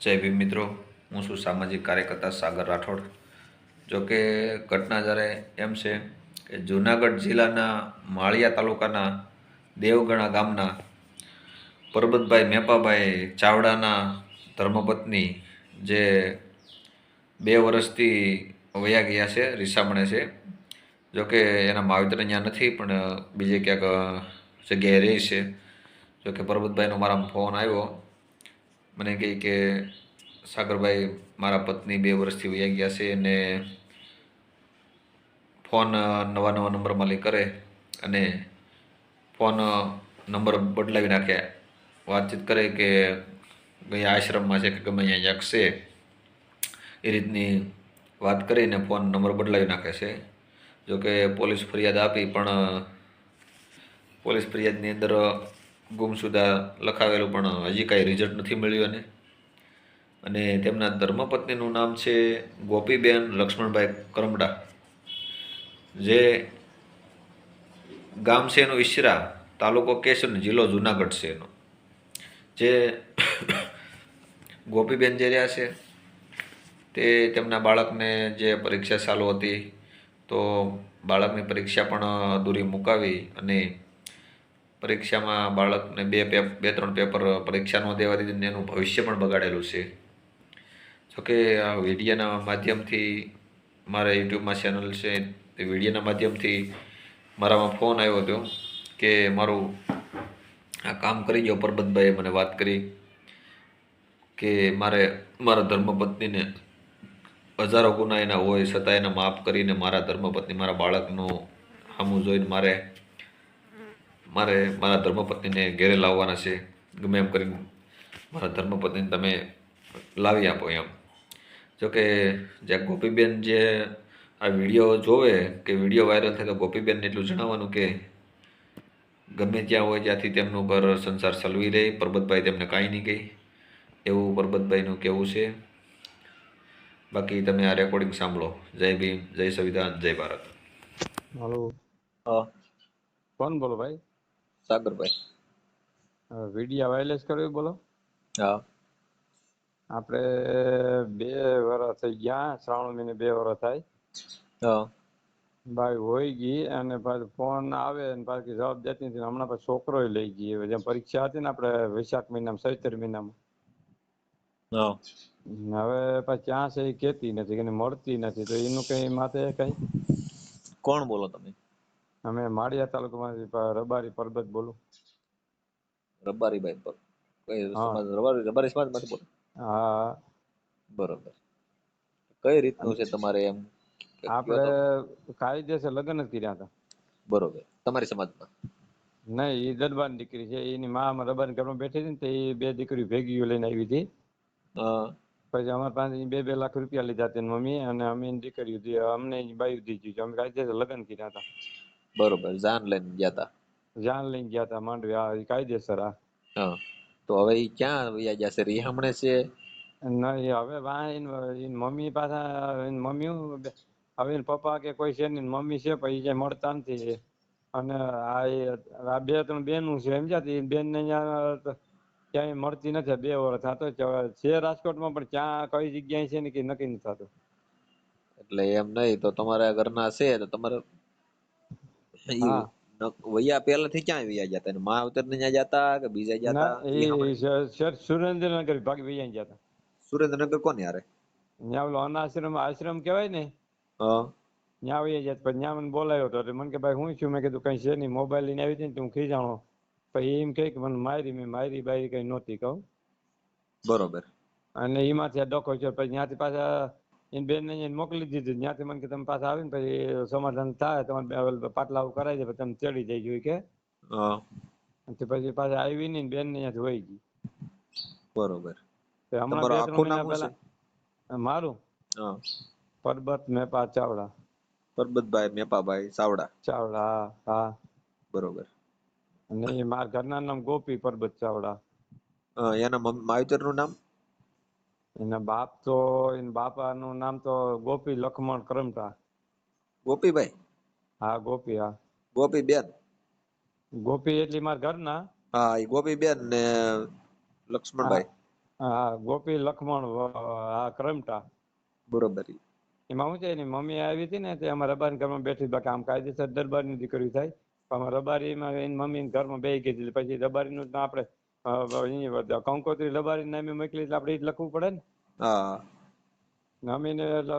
જય ભીમ મિત્રો, હું છું સામાજિક કાર્યકર્તા સાગર રાઠોડ. જો કે ઘટના જ્યારે એમ છે કે જૂનાગઢ જિલ્લાના માળિયા તાલુકાના દેવગણા ગામના પરબતભાઈ મેપાભાઈ ચાવડાના ધર્મપત્ની જે બે વર્ષથી વયા ગયા છે, રીસામણે છે. જો કે એના માવતર અહીંયા નથી, પણ બીજે ક્યાંક જગ્યાએ રહે છે. જોકે પરબતભાઈનો મારા ફોન આવ્યો. મને કહે કે સાગરભાઈ, મારા પત્ની બે વર્ષથી વયા ગયા છે અને ફોન નવા નવા નંબર માલી કરે અને ફોન નંબર બદલાવી નાખે. વાતચીત કરે કે ગયા આશ્રમમાં છે કે ગમે અહીંયા ક્યાંક છે એ રીતની વાત કરીને ફોન નંબર બદલાવી નાખે છે. જોકે પોલીસ ફરિયાદ આપી, પણ પોલીસ ફરિયાદની અંદર ગુમસુદા લખાવેલું પણ હજી કાંઈ રિઝલ્ટ નથી મળ્યું એને. અને તેમના ધર્મપત્નીનું નામ છે ગોપીબેન લક્ષ્મણભાઈ કરમડા. જે ગામ છે એનું ઈશરા તાલુકો કેશર અને જિલ્લો જુનાગઢ છે એનો. જે ગોપીબેન જે રહ્યા છે, તે તેમના બાળકને જે પરીક્ષા ચાલુ હતી, તો બાળકની પરીક્ષા પણ અધૂરી મુકાવી અને પરીક્ષામાં બાળકને બે બે, ત્રણ પેપર પરીક્ષા ન દેવા દીધી એનું ભવિષ્ય પણ બગાડેલું છે. જોકે આ વિડીયાના માધ્યમથી મારા યુટ્યુબમાં ચેનલ છે, તે વિડીયાના માધ્યમથી મારામાં ફોન આવ્યો હતો કે મારું આ કામ કરી ગયો, પરબતભાઈએ મને વાત કરી કે મારે, મારા ધર્મપત્નીને હજારો ગુના એના હોય, છતાં એને માફ કરીને મારા ધર્મપત્ની, મારા બાળકનું સામું જોઈને મારે મારે મારા ધર્મપત્નીને ઘેરે લાવવાના છે. ગમે એમ કરીને મારા ધર્મપત્નીને તમે લાવી આપો એમ. જોકે જે ગોપીબેન જે આ વીડિયો જોવે કે વીડિયો વાયરલ થાય તો ગોપીબેનને એટલું જણાવવાનું કે ગમે ત્યાં હોય ત્યાંથી તેમનું ઘર સંસાર ચલવી રહે પરબતભાઈ તેમને કાંઈ નહીં કહી. એવું પરબતભાઈનું કહેવું છે. બાકી તમે આ રેકોર્ડિંગ સાંભળો. જય ભીમ જય સંવિધાન જય ભારત. હાલો. હા. કોણ બોલો ભાઈ? સાગરભાઈ. વિડિયા વાયરલેસ કર્યો બોલો. હા. આપણે બે વર્ષ થઈ ગયા શ્રાવણ મહિને બે વર્ષ થાય. હા. ભાઈ હોય ગઈ અને પાછું ફોન આવે અને પાછી જવાબ દેતી નથી હમણાં પછી છોકરો લઈ ગઈ હવે જેમ પરીક્ષા હતી ને આપણે વૈશાખ મહિનામાં સૈતર મહિનામાં. હવે પાછી ક્યાં છે એ કેતી નથી કે મળતી નથી તો એનું કઈ માથે કઈ? કોણ બોલો તમે? અમે માળિયા તાલુકામાં રબારી પરબત બોલું. રબારીભાઈ પર. કઈ રબારી રબારી સમાજમાંથી બોલો. હા. બરોબર. કઈ રીતનું છે તમારે એમ? આપણે? કાયદેસર લગ્ન જ કર્યા હતા. બરોબર. તમારી સમાજમાં? નહીં એ દરબાર દીકરી છે. એની માં રબારી ઘરમાં બેઠી હતી ને તો એ બે દીકરીઓ ભેગીઓ લઈને આવી હતી. પછી અમારા પાસે બે બે લાખ રૂપિયા લીધા હતા મમ્મી અને અમે દીકરીઓ અમને બાયું દીધી. અમે કાયદેસર લગ્ન કર્યા હતા. બરોબર જાન લઈને ગયા તા. જાન લઈને ગયા હતા માંડવી. કાયદેસર આ. હા તો હવે ઈ ક્યાં વયા જશે રિહામણે છે? નહીં હવે વાં એની એની મમ્મી પાછા મમ્મી હવે એન પપ્પા કે કોઈ છે નહીં મમ્મી છે પછી જે મળતા નથી અને આ બે ત્રણ બેનું છે એમ એ બેન ને ક્યાંય મળતી નથી બે વર્ષ. થતો છે છે રાજકોટમાં પણ ક્યાં કઈ જગ્યાએ છે ને કે નક્કી નથી થતું. એટલે એમ નહીં તો તમારા ઘરના છે તો તમારે હા. ન- વયા પહેલાથી ક્યાં વૈયા જતા એને માવતર ને ત્યાં જતા કે બીજા જતા? સુરેન્દ્રનગર ભાગ વૈયા જતા. સુરેન્દ્રનગર કોને હારે? ત્યાં ઓલો અનાશ્રમ આશ્રમ કહેવાય ને? હા. ત્યાં વૈયા ગયા પછી ત્યાં મને બોલાયો હતો. એટલે મને કે ભાઈ હું છું? મેં કીધું કઈ છે નહીં. મોબાઈલ લઈને આવી હતી ને તો જાણો ખીજાણો. પછી એમ કહે કે મને મારી મેં મારી બારી કઈ નહોતી કહું. બરોબર. અને એમાંથી આ ડખો છે પછી ત્યાંથી પાછા એની બેન ને મોકલી દીધી. ત્યાંથી મને કે તમે પાછા આવીને પછી સમાધાન થાય. તમારે પાટલા કરાવી દે પછી તમે ચડી જઈ જોઈએ કે. પછી પાછા આવી નહીં બેન ને ત્યાંથી વહી ગઈ. બરોબર. મારું? હા. પરબત મેપા ચાવડા. પરબતભાઈ મેપાભાઈ ચાવડા. ચાવડા હા બરોબર. અને મારા ઘરના નામ ગોપી પરબત ચાવડા. એના મમ- માવતરનું નામ? એના બાપ તો એના બાપાનું નામ તો ગોપી લખમણ કરમટા. ગોપીભાઈ? હા ગોપી હા. ગોપી બેન ગોપી એટલે મારા ઘરના? હા એ ગોપી બેન ને લક્ષ્મણભાઈ. હા ગોપી લખમણ હા આ કરમટા. બરોબર. એમાં શું છે એની મમ્મી આવી હતી ને તે અમારા રબારી ઘરમાં બેઠી બાકી આમ કાયદેસર દરબારની દીકરી થાય. પણ અમારા રબારીમાં એની મમ્મી ઘરમાં બેસી ગઈ હતી. પછી રબારીનું આપણે કંકોત્રી લબારી નામે મોકલી એટલે આપણે લખવું પડે ને? હા. અમે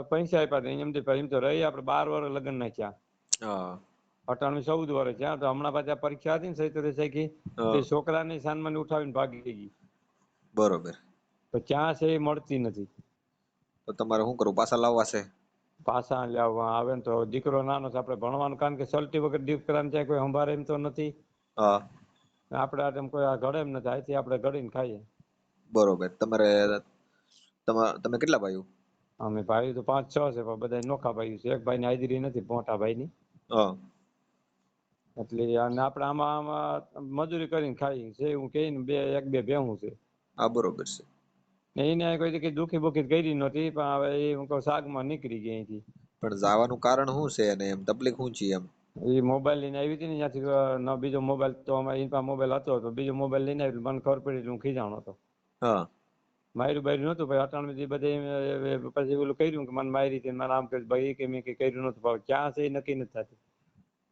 પૈસા આપ્યા એમ એમ તો રહી આપણે બાર વર્ષ લગ્ન નાખ્યા. હા. અટાણું ચૌદ વર્ષ છે તો હમણાં પાછા પરીક્ષા હતી ને સૈતરે. એ છોકરાની ઉઠાવીને ભાગી ગઈ. બરોબર. તો ક્યાં છે એ મળતી નથી. તો તમારે શું કરવું? પાછા લાવવા છે? પાછા લાવવા આવે ને તો દીકરો નાનો છે આપણે ભણવાનું કારણ કે સલટી વગર દીકરાને ત્યાં કોઈ સંભાળે એમ તો નથી. હા. આપણે આ તેમ કોઈ આ ઘડે એમ નથી અહીંથી આપણે ઘડીને ખાઈએ. બરોબર. તમારે તમે કેટલા ભાઈઓ? અમે ભાઈ તો પાંચ છ છે પણ બધા નોખા ભાઈ છે. એક ભાઈની હાજરી નથી મોટા ભાઈની. હા. એટલે અને આપણે આમાં આમાં મજૂરી કરીને ખાઈ છે. હું કહીને બે એક બે ભેહું છે. હા બરોબર છે. ને એને કોઈ કે દુખી બુખી કરી નહોતી પણ હવે એ હું શાકમાં નીકળી ગઈ અહીંથી. પણ જવાનું કારણ શું છે અને એમ? તકલીફ શું છે એમ? એ મોબાઈલ લઈને આવી હતી ને ત્યાંથી ન બીજો મોબાઈલ તો અમારે એની પાસે મોબાઈલ હતો તો બીજો મોબાઈલ લઈને આવી મને ખબર પડી એટલે હું ખીજાણો હતો. હા. માર્યું બાર્યું નહોતું ભાઈ અટાણું બધે પછી ઓલું કર્યું કે મને મારી હતી મને આમ કે ભાઈ કે મેં કે કર્યું નહોતું પણ ક્યાં છે એ નક્કી નથી થતું.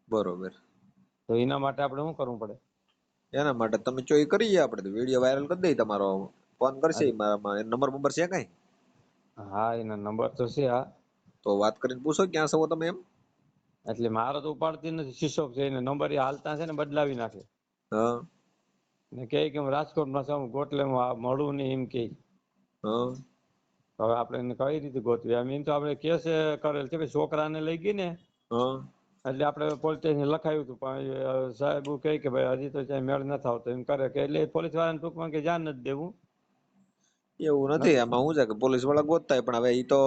બરોબર. તો એના માટે આપણે શું કરવું પડે? એના માટે તમે ચોઈ કરીએ આપણે વીડિયો વાયરલ કરી દઈએ તમારો ફોન કરશે મારા નંબર બંબર છે કઈ? હા એના નંબર તો છે હા. તો વાત કરીને પૂછો ક્યાં છો તમે એમ? એટલે મારો તો ઉપાડતી નથી. શિશોક છે એને નંબર એ હાલતા છે ને બદલાવી નાખે. ને કહે કે હું રાજકોટમાં છું ગોટલે મળું નહીં એમ કે હવે આપણે એને કઈ રીતે ગોતવી? આમ એમ તો આપણે કેસ કરેલ છે કે છોકરાને લઈ ગઈ ને. એટલે આપણે પોલીસ સ્ટેશન લખાયું હતું પણ સાહેબ કહે કે ભાઈ હજી તો મેળ ન આવતો એમ કરે કે એટલે પોલીસ વાળાને ટૂંકમાં કે જાન નથી દેવું. એવું નથી આમાં હું છે કે પોલીસવાળા ગોતતા પણ હવે એ તો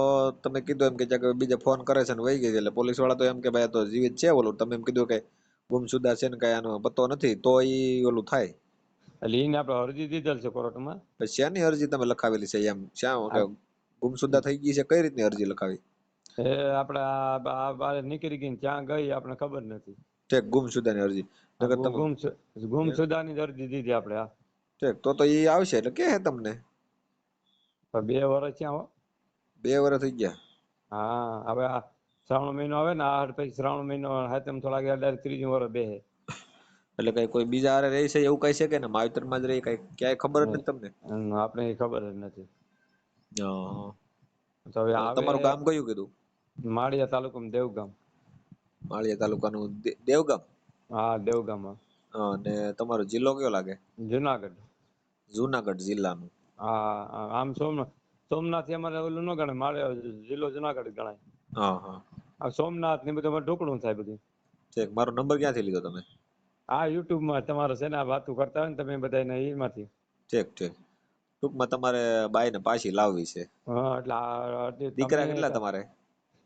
તમે કીધું એમ કે કે બીજા ફોન કરે છે ને વહી ગઈ એટલે પોલીસવાળા તો એમ કે ભાઈ તો જીવિત છે ઓલું તમે એમ કીધું કે ગુમસુદા છે ને કઈ આનો પતો નથી તો એ ઓલું થાય. એટલે એને આપણે અરજી દીધેલ છે કોર્ટમાં? પછી શેની અરજી તમે લખાવેલી છે એમ શ્યાં ગુમસુદા થઈ ગઈ છે કઈ રીતની અરજી લખાવી? એ આપણે બાર નીકળી ગઈ ને ત્યાં ગઈ આપણે ખબર નથી. ઠીક ગુમસુદાની અરજી. નકર તમે ગુમ ગુમસુદાની અરજી દીધી આપણે આ ઠીક તો તો એ આવશે એટલે કે તમને. બે વર્ષ ત્યાં બે વર્ષ થઈ ગયા? હા હવે આ શ્રાવણ મહિનો આવે ને આ પછી શ્રાવણ મહિનો હાથમ થોડા ગયા ત્રીજું વર્ષ બે એટલે કઈ કોઈ બીજા હારે રહે છે એવું કઈ છે કે ને? માવતરમાં જ રહી કઈ ક્યાંય ખબર જ નથી તમને? આપણે ખબર જ નથી. તો હવે તમારું ગામ કયું કીધું? માળિયા તાલુકામાં દેવગામ. માળિયા તાલુકાનું દેવગામ? હા દેવગામ અને તમારો જિલ્લો કયો લાગે? જુનાગઢ. જુનાગઢ જિલ્લાનું. હા આમ સોમનાથ સોમનાથ અમારે ઓલું ન ગણાય મારે જિલ્લો જુનાગઢ ગણાય. હા હા. આ સોમનાથ ને બધું ઢોકળું થાય બધું. ઠીક મારો નંબર ક્યાંથી લીધો તમે? આ યુટ્યુબમાં તમારે છે ને આ વાતું કરતા હોય ને તમે બધા એમાંથી. ઠીક ઠીક. ટૂંકમાં તમારે બાઈને પાછી લાવવી છે. હા એટલે આ દીકરા કેટલા તમારે?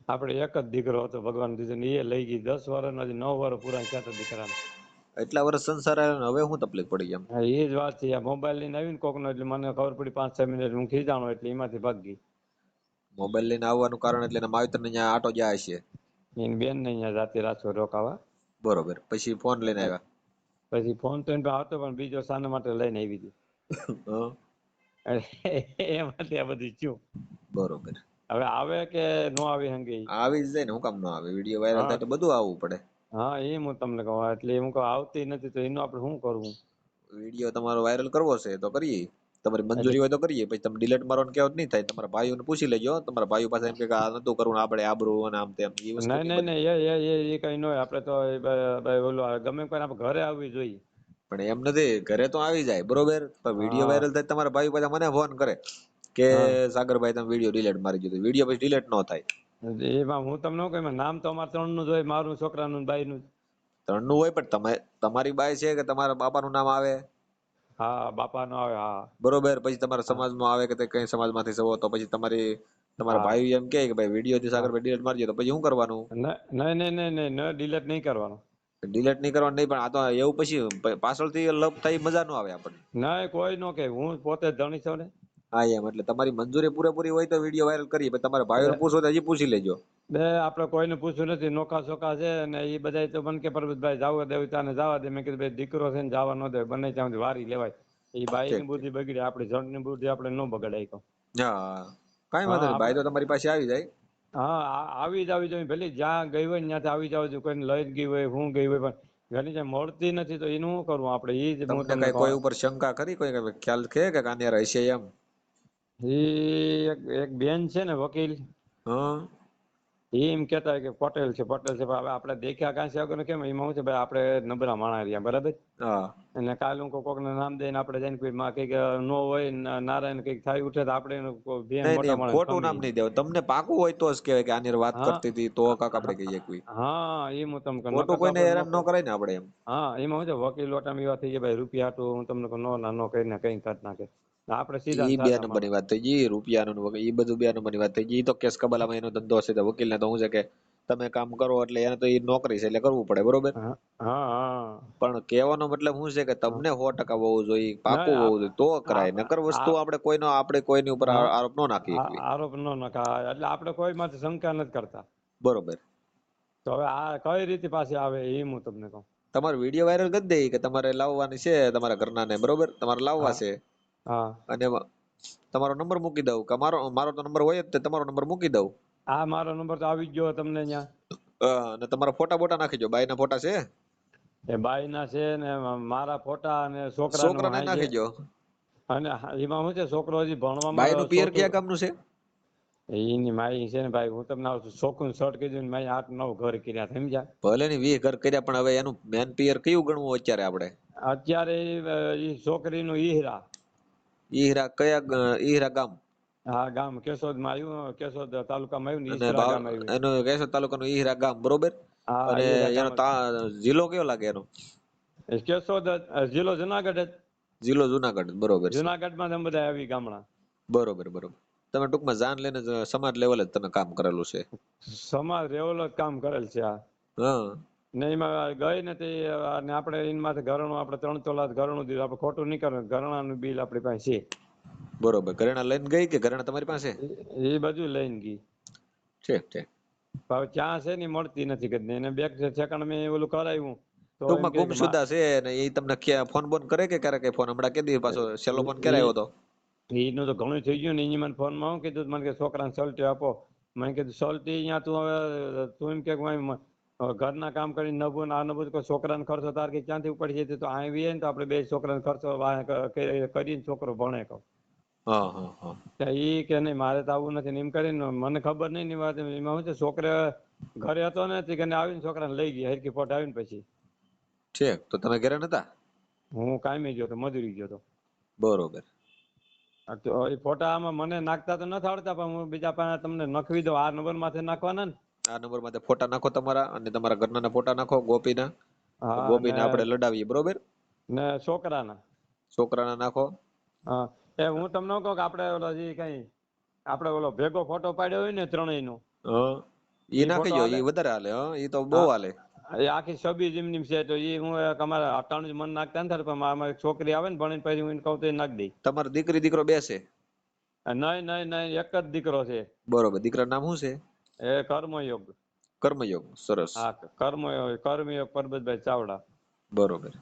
આપણે એક જ દીકરો હતો ભગવાન દીધો ને એ લઈ ગઈ દસ વર્ષ હજી નવ વર્ષ પૂરા થયા દીકરાને. એટલા વર્ષ સંસાર આવ્યો હવે હું તકલીફ પડી એમ. હા એ જ વાત છે. આ મોબાઈલ લઈને આવીને કોકનો એટલે મને ખબર પડી પાંચ છ મિનિટ હું ખીજાણો એટલે એમાંથી ભાગી મોબાઈલ લઈને આવવાનું કારણ એટલે એના માવતરને ત્યાં આટો જાય છે. એની બેન ને અહીંયા રાતે રાજકોટ રોકાવા. બરોબર. પછી ફોન લઈને આવ્યા. પછી ફોન તો એની હતો પણ બીજો સાના માટે લઈને આવી હતી એમાંથી એ માટે આ બધું થયું. બરોબર. હવે આવે કે નો આવી હંગે આવી જ જાય ને હું કામ ન આવે? વીડિયો વાયરલ થાય તો બધું આવવું પડે. હા એ હું તમને કહું. એટલે હું કહું આવતી નથી તો એનું આપણે શું કરવું? વીડિયો તમારો વાયરલ કરવો છે તો કરીએ. તમારી મંજૂરી હોય તો કરીએ. પછી તમે ડિલેટ મારવાનું કહેવત નહીં થાય. તમારા ભાઈઓને પૂછી લેજો. તમારા ભાઈઓ પાસે એમ કે આ નતું કરવું આપણે આબરું અને આમ તેમ એ વસ્તુ નહીં નહીં નહીં એ એ કઈ ન હોય. આપણે તો ઓલું ગમે કોઈ આપણે ઘરે આવવી જોઈએ. પણ એમ નથી. ઘરે તો આવી જાય બરોબર? પણ વીડિયો વાયરલ થાય તમારા ભાઈ પાછા મને ફોન કરે કે સાગરભાઈ તમે વીડિયો ડિલેટ મારી દીધો વીડિયો પછી ડિલેટ ન થાય. એમાં હું તમને કહું એમાં નામ તો અમારે ત્રણનું જ હોય મારું છોકરાનું ને બાઈનું ત્રણ ત્રણનું હોય પણ તમે તમારી બાઈ છે કે તમારા બાપાનું નામ આવે? હા બાપા નું આવે હા. બરોબર પછી તમારા સમાજમાં આવે કે તે કઈ સમાજમાંથી સવો તો પછી તમારી તમારા. ભાઈ એમ કે ભાઈ વીડિયો થી સાગરભાઈ ડિલેટ મારજો તો પછી શું કરવાનું? નહીં નહીં નહીં નહીં ન ડિલેટ નહીં કરવાનું. ડિલેટ નહીં કરવાનું નહીં પણ આ તો એવું પછી પાછળથી લપ થઈ મજા ન આવે આપણને. નહીં કોઈ નો કે હું પોતે જ ધણી છું ને. હા એમ. એટલે તમારી મંજૂરી પૂરેપૂરી હોય તો વીડિયો વાયરલ કરીએ. પણ તમારા ભાઈઓને પૂછો તો હજી પૂછી લેજો. બે આપણે કોઈને પૂછ્યું નથી. નોખા સોખા છે અને એ બધા તો મને કે પરબતભાઈ જાવ દેવ ત્યાં જવા દે. મેં કીધું ભાઈ દીકરો છે ને જવા ન દે. બંને ત્યાં સુધી વારી લેવાય. એ બાઈની બુદ્ધિ બગડે આપણી જણની બુદ્ધિ આપણે ન બગાડાય કહું હા કાંઈ વાંધો નહીં. ભાઈ બાઈ તો તમારી પાસે આવી જાય. હા આવી જ આવી જોઈએ ભલે જ્યાં ગઈ હોય ત્યાંથી આવી જાવ છું કોઈને લઈ જ ગઈ હોય હું ગઈ હોય પણ ઘણી જે મળતી નથી તો એનું શું કરવું? આપણે એ જ તમને કોઈ ઉપર શંકા કરી કોઈ ખ્યાલ છે કે કાનિયાર હશે એમ? એ એક એક બેન છે ને વકીલ. હા. એ એમ કહેતા હોય કે પટેલ છે પટેલ છે હવે આપણે દેખ્યા છે વગર કેમ? એમાં શું છે ભાઈ આપણે નબળા માણા રહ્યા બરાબર? હા. અને કાલ હું કોકને નામ દઈને આપણે જઈને કોઈ માં કંઈક નો હોય નારાયણ કંઈક થાય ઉઠે તો આપણે ખોટું નામ નહીં દેવું તમને પાકું હોય તો જ કહેવાય કે આની વાત કરતી હતી તો કાક આપણે કહીએ કોઈ. હા એ હું તમને. ખોટું કોઈને હેરાન ન કરાય ને આપણે એમ. હા એમાં શું છે વકીલ લોટામાં એવા થઈ ગયા ભાઈ રૂપિયા તો હું તમને નો ના નો કરીને કઈ કાઢ નાખે. આપણે સીધા ઈ બે નંબરની વાત થઈ ગઈ રૂપિયાનું ને વગર ઈ બધું બે નંબરની વાત થઈ ગઈ. ઈ તો કેસ કબાલામાં એનો ધંધો હશે તો વકીલને તો હું છે કે તમે કામ કરો એટલે એને તો ઈ નોકરી છે એટલે કરવું પડે બરોબર? હા હા. પણ કહેવાનો મતલબ શું છે કે તમને સો ટકા હોવું જોઈએ પાકું હોવું જોઈએ તો કરાય. નકર વસ્તુ આપણે કોઈનો આપણે કોઈની ઉપર આરોપ ન નાખી આરોપ ન નખા. એટલે આપણે કોઈ માંથી શંકા નથી કરતા. બરોબર. તો હવે આ કઈ રીતે પાછી આવે એ હું તમને કહું. તમારો વીડિયો વાયરલ કરી દે કે તમારે લાવવાની છે તમારા ઘરના ને બરોબર? તમારે લાવવા છે. હા. અને તમારો નંબર મૂકી દઉં કે મારો મારો તો નંબર હોય જ તે તમારો નંબર મૂકી દઉં. હા મારો નંબર તો આવી જ ગયો તમને ત્યાં. અને તમારા ફોટા બોટા નાખી જો બાઈના ફોટા છે? એ બાઈના છે ને મારા ફોટા અને છોકરા છોકરાને નાખી જો અને એમાં શું છે? છોકરો હજી ભણવામાં બાઈનું પિયર કયા ગામનું છે? એની માઈ છે ને ભાઈ હું તમને આવું ચોખ્ખું શર્ટ કીધું ને માઈ આઠ નવ ઘર કર્યા સમજ્યા? ભલે ની વીસ ઘર કર્યા પણ હવે એનું મેન પિયર કયું ગણવું અત્યારે આપણે? અત્યારે એ છોકરીનું ઈહરા. ઈહરા કયા ઈહરા ગામ? હા ગામ કેશોદમાં આવ્યું કેશોદ તાલુકામાં આવ્યું ને ઈહરા ગામ આવ્યું. એનો કેશોદ તાલુકાનું ઈહરા ગામ બરોબર? અને એનો જિલ્લો કયો લાગે એનો? કેશોદ જિલ્લો જુનાગઢ જિલ્લો જુનાગઢ બરોબર જુનાગઢ જુનાગઢમાં તમે બધા આવી ગામડા. બરોબર બરોબર. તમે ટૂંકમાં જાન લઈને સમાજ લેવલે જ તમે કામ કરેલું છે. સમાજ રેવલ જ કામ કરેલ છે આ. હા. ને એમાં ગઈ ને તે અને આપણે એમાંથી ઘરણું આપણે ત્રણ તોલા ઘરણું દીધું. આપણે ખોટું નહીં કરવાનું ઘરણાનું બિલ આપણી પાસે છે. બરોબર. ઘરેણા લઈને ગઈ કે ઘરેણા તમારી પાસે? એ બધું લઈને ગઈ. છે છે હવે ક્યાં છે ને મળતી નથી કદી એને બેક ઠેકાણે મેં ઓલું કરાવ્યું. ટૂંકમાં ગુમ સુધા છે ને એ તમને ફોન બોન કરે કે ક્યારે કઈ ફોન? હમણાં કે દી પાછો છેલ્લો ફોન ક્યારે આવ્યો હતો? એનું તો ઘણું થઈ ગયું ને એની મને ફોનમાં હું કીધું મને કે છોકરાને સલ્ટી આપો. મને કીધું સલ્ટી અહીંયા તું હવે તું એમ કે ઘરના કામ કરીને નભું ને આ નભું તો છોકરાને ખર્ચો તાર કે ક્યાંથી ઉપડી જતી તો આવીએ ને તો આપણે બે છોકરાને ખર્ચો કરીને છોકરો ભણે કહું. હા કે નહીં મારે તો આવું નથી એમ કરીને મને ખબર નહીં ની વાત એમાં શું છે છોકરે ઘરે હતો ને તે કને આવીને છોકરાને લઈ ગયા હરકી ફોટ આવીને પછી. ઠીક તો તમે ઘરે નતા? હું કાયમી ગયો તો મજૂરી ગયો તો બરોબર. એ ફોટા આમાં મને નાખતા તો નથી આવડતા પણ હું બીજા પાસે તમને નખવી દઉં આ નંબર માથે નાખવાના ને? આ નંબરમાંથી ફોટા નાખો તમારા અને તમારા ઘરના ફોટા નાખો ગોપીના. ગોપીને આપણે લડાવીએ બરોબર? ને છોકરાના. છોકરાના નાખો. હા એ હું તમને કહું કે આપણે ઓલો જે કઈ આપણે ઓલો ભેગો ફોટો પાડ્યો હોય ને ત્રણેયનો હા ઈ ઈ નાખી દો વધારે હાલે હા એ તો બહુ. હાલે. એ આખી છબી જેમની છે તો એ હું તમારા અમારા અટાણું જ મન નાખતા ને પણ મારા એક છોકરી આવે ને ભણીને પછી હું કહું તો એ નાખી દઈ તમારો દીકરી દીકરો બેસે નહીં નહીં નહીં એક જ દીકરો છે. બરોબર દીકરા નામ શું છે? એ કર્મયોગ કર્મયોગ સરસ. હા કર્મયોગ કર્મયોગ પરબતભાઈ ચાવડા. બરોબર.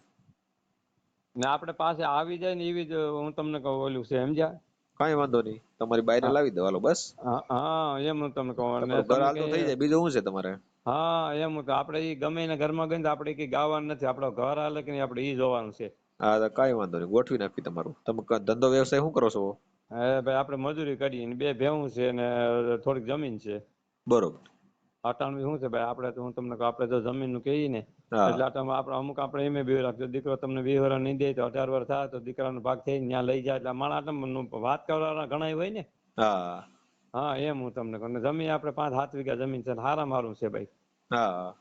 ને આપણે પાસે આવી જાય ને એવી જ હું તમને કહું ઓલું છે સમજ્યા? કઈ વાંધો નહીં. તમારી બાઈને લાવી દો હાલો બસ. હા એમ હું તમને કહું. ઘર હાલતું થઈ જાય બીજું શું છે તમારે? હા એમ આપણે ઈ ગમે એના ઘરમાં ગઈને તો આપણે કઈ ગાવાનું નથી. આપણો ઘર હાલે કે નહીં આપણે ઈ જોવાનું છે. હા તો કઈ વાંધો નહીં. ગોઠવી નાખી તમારું. તમે ધંધો વ્યવસાય શું કરો છો? હે ભાઈ આપણે મજૂરી કરીએ ને બે ભેવું છે ને થોડીક જમીન છે. બરોબર. અટાણું શું છે ભાઈ? આપણે તો હું તમને આપણે તો જમીનનું કહીએ ને. એટલે આટામાં આપણે અમુક આપણે એમ બે રાખજો દીકરો તમને બે વર્ષ નહીં દે તો અઢાર વર્ષ થાય તો દીકરાનો ભાગ થઈ ત્યાં લઈ જાય. એટલે મારા આટામાં વાત કરવાના ઘણા હોય ને. હા. હા એમ હું તમને કહું. જમીન આપણે પાંચ સાત વીઘા જમીન છે હારા મારું છે ભાઈ. હા.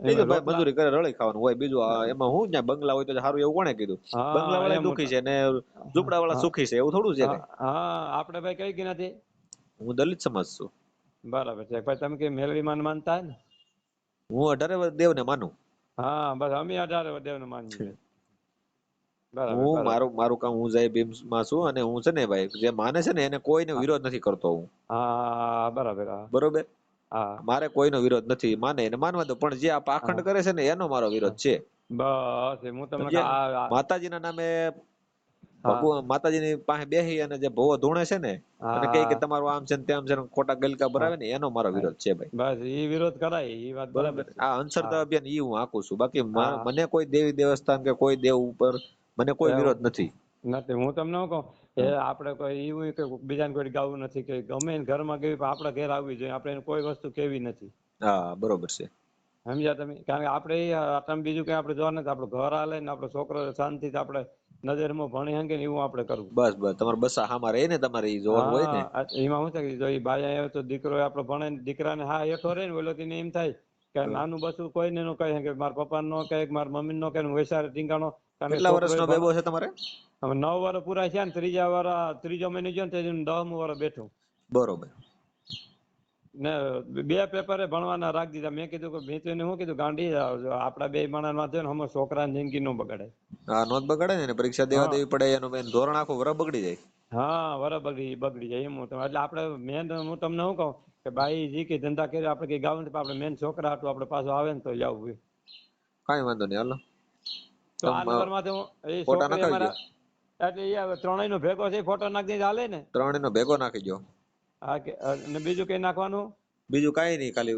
બીજું ભાઈ મજૂરી કરે રળી ખાવાનું હોય. બીજું એમાં હું ને બંગલા હોય તો સારું એવું કોણે કીધું? બંગલા વાળા દુખી છે ને ઝૂંપડા વાળા સુખી છે એવું થોડું છે હા આપણે ભાઈ કઈ કે નથી હું દલિત સમાજ છું. બરાબર છે. ભાઈ તમે કે મેલડી માન માનતા ને? હું અઢારે દેવને માનું. હા બસ અમે અઢારે દેવને માનીએ હું મારું મારું કામ હું જાય ભીમમાં છું અને હું છે ને ભાઈ જે માને છે ને એને કોઈને વિરોધ નથી કરતો હું. હા બરાબર બરોબર? હા. મારે કોઈનો વિરોધ નથી. માને એને માનવા દો પણ જે આ પાખંડ કરે છે ને એનો મારો વિરોધ છે. બસ હું તમને માતાજીના નામે. ભગવાન માતાજીની પાસે બેહી અને જે ભવો ધૂણે છે ને અને કહે કે તમારું આમ છે ને તેમ છે ખોટા ગલકા ભરાવે ને એનો મારો વિરોધ છે ભાઈ. બસ એ વિરોધ કરાય એ વાત બરાબર. આ અંશરતા અભિયાન એ હું આખું છું. બાકી મને કોઈ દેવી દેવસ્થાન કે કોઈ દેવ ઉપર મને કોઈ વિરોધ નથી. નથી. હું તમને કહું? એ આપણે કોઈ એવું કે બીજાને કોઈ ગાવું નથી કે ગમે ઘરમાં ગયું પણ આપણા ઘેર આવવી જોઈએ. આપણે કોઈ વસ્તુ કેવી નથી. હા બરોબર છે. સમજ્યા તમે? કારણ કે આપણે ઈ બીજું કઈ આપણે જોવા નથી. આપણું ઘર હાલે ને આપણો છોકરો શાંતિથી આપણે નજરમાં ભણી હંગે ને એવું આપણે કરવું. બસ બસ. તમારે બસ હામાં રહે ને તમારે એ જોવાનું હોય ને? એમાં શું કે જો એ બાઈ આવ્યો તો દીકરો આપણો ભણે ને દીકરાને હા હેઠો રહે ને ઓલો તેને એમ થાય કે નાનું બસું કોઈને નો કહે કે મારા પપ્પા નો કહે કે મારા મમ્મી નો કહે વૈસારે ટીંગાણો કેટલા વર્ષનો બેબો છે તમારે? નવ વર્ષ પૂરા થયા ને ત્રીજા વર્ષ ત્રીજો મહિનો ગયો ને દસમું વર્ષ બેઠું. બરોબર. ને બે પેપરે ભણવાના રાખી દીધા. મેં કીધું કે મેં તો એને શું કીધું? ગાંડી જો આપડા બે માણસમાં થયો ને હમણાં છોકરાની જિંદગી નો બગાડે. હા નોંધ બગાડે ને પરીક્ષા દેવા દેવી પડે એનું એનું ધોરણ આખું વર બગડી જાય. હા વર બગડી બગડી જાય એમ હું એટલે આપણે મેન હું તમને શું કહું કે ભાઈ જી કે ધંધા કરી આપણે કઈ ગાવ નથી આપડે આપણે મેન છોકરા હતું આપણે પાછું આવે ને તો જવું કાંઈ વાંધો નહીં હાલો. તો આ નંબરમાં તો એ છોકરી એટલે એ ત્રણેય નો ભેગો છે ફોટો નાખી દે હાલે ને? ત્રણેયનો ભેગો નાખી દો. હા કે બીજું કઈ નાખવાનું? બીજું કાંઈ નહીં ખાલી